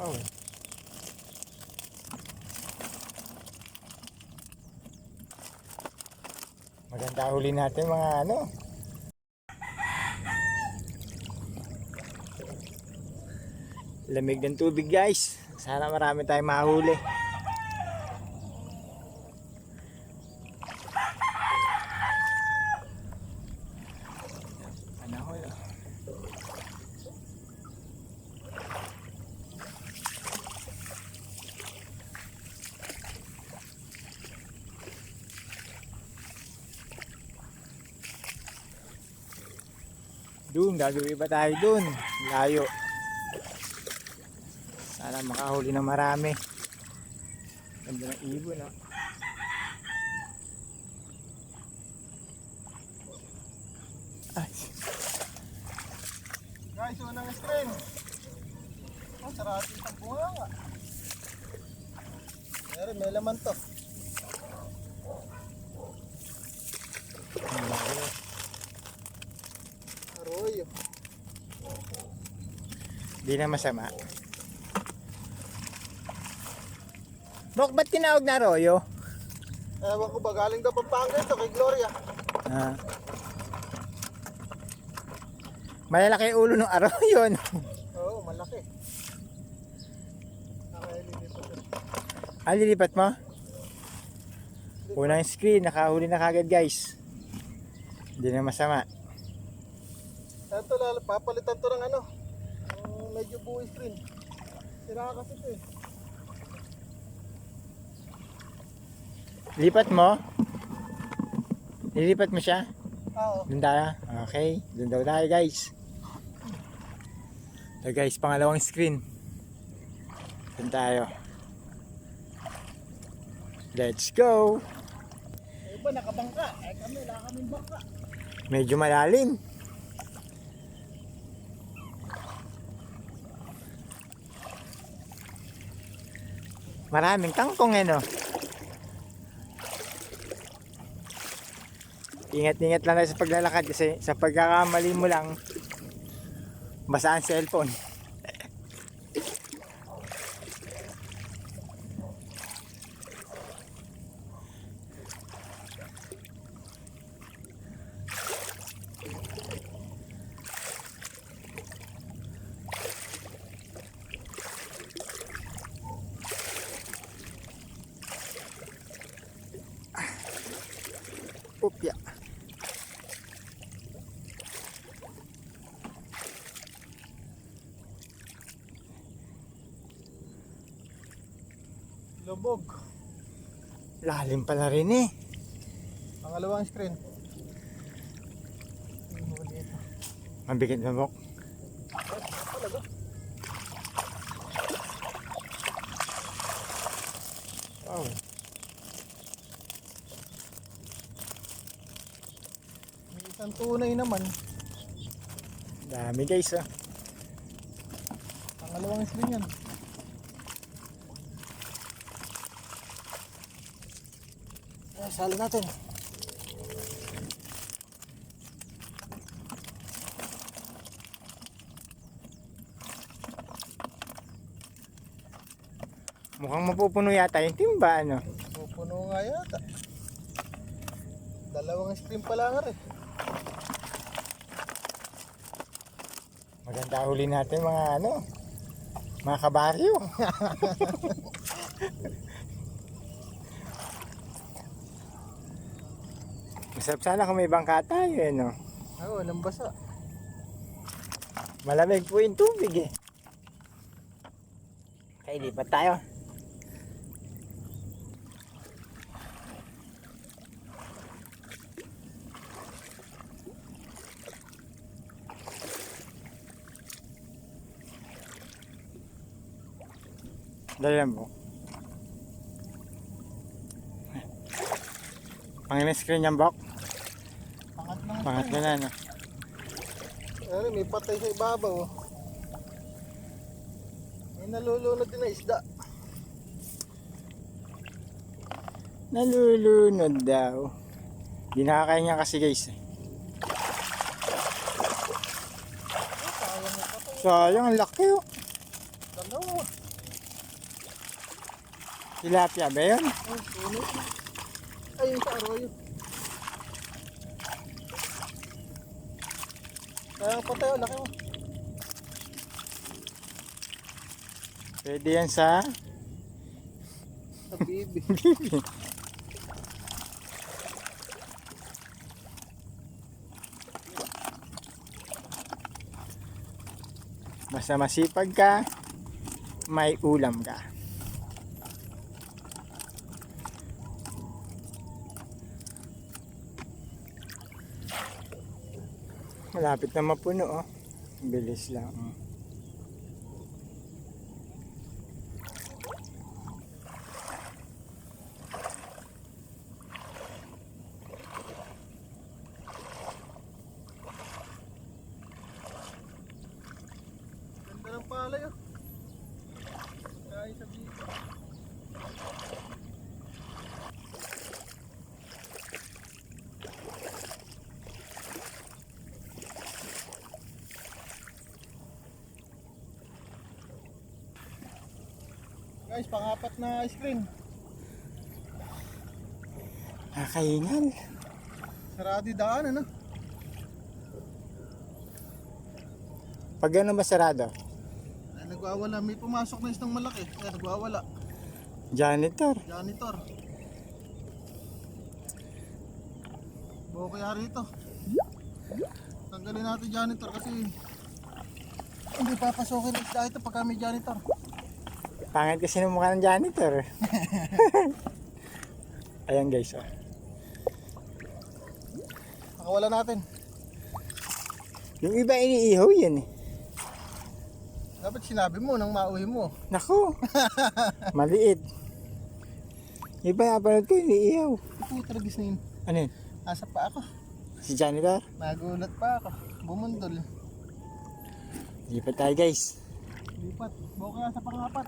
Wow. Maganda huli natin mga ano. Lamig ng tubig guys. Sana marami tayong mahuli. Panahon. ah. Doon, gagawin ba tayo doon? Layo. Sana makahuli ng marami. Ganda ng ibon, no? Ay, Guys, unang screen. Oh, sarati ang bunga nga. Meron, may laman to. ang laki. Arroyo. Di na masama. Bok, ba't tinawag na Arroyo? Ewan ko ba, galing daw Pampanga ito kay Gloria. Ah. Malalaki ulo ng Arroyo, no? Oo, malaki. Nakaililipat ito. Ah, lilipat mo? Unang screen, nakahuli na kagad guys. Hindi na masama. Ito, lalo, papalitan to ng ano. Medyo buhay screen. Sira kasi ito eh. Lipat mo? Lilipat mo siya? Oo. Doon tayo? Okay. Doon daw tayo guys. So guys, pangalawang screen. Doon tayo. Let's go! Iba nakabangka. Eh kami, wala kaming bangka. Medyo malalim. Maraming kangkong eh no. Ingat-ingat lang tayo sa paglalakad kasi sa pagkakamali mo lang basa ang cellphone. Upya. Lubog. Lalim pala rin eh. Pangalawang screen. Mabigat na bok. Talaga. Tunay naman. Dami guys ah. Pangalawang screen yan. Eh, salo natin. Mukhang mapupuno yata yung timba ano. Pupuno nga yata. Dalawang screen pa lang rin. Maganda huli natin mga ano. Mga kabaryo. Masarap sana kung may bangka tayo eh no. Oo, walang basa. Malamig po yung tubig eh. Kaya lipat tayo. Dali lang po. Pangilang screen yan, Bok. Pangat na. Pangatlo na, no? Ano, may patay sa ibabaw. oh. May nalulunod din na isda. Nalulunod daw. Di nakakain kasi guys. eh. Sayang, ang laki oh. Tilapia ba yun? Oh, puno. Ay, yung sa arroyo. Kaya ang patay, oh, laki mo. Pwede yan sa Sa bibi. Basta masipag ka, may ulam ka. Malapit na mapuno oh. Bilis lang. oh. Ganda ng palay, oh. Guys, pangapat na ice cream. Nakaingal. Sarado yung daan, ano? Pag ano ba sarado? Ay, nagwawala. May pumasok na isang malaki. Ay, nagwawala. Janitor. Janitor. Buo kaya rito. Tanggalin natin janitor kasi hindi papasokin isda ito pagka may janitor. Pangit kasi ng mukha ng janitor. Ayan guys oh. Nakawala natin. Yung iba iniihaw yan eh. Dapat sinabi mo nang mauwi mo. Nako. Maliit. Iba napanood ko iniihaw. Ito tragis na yun. Ano yun? Asa pa ako. Si janitor? Nagulat pa ako. Bumundol. Lipat tayo guys. Lipat. Buo kaya sa pangapat.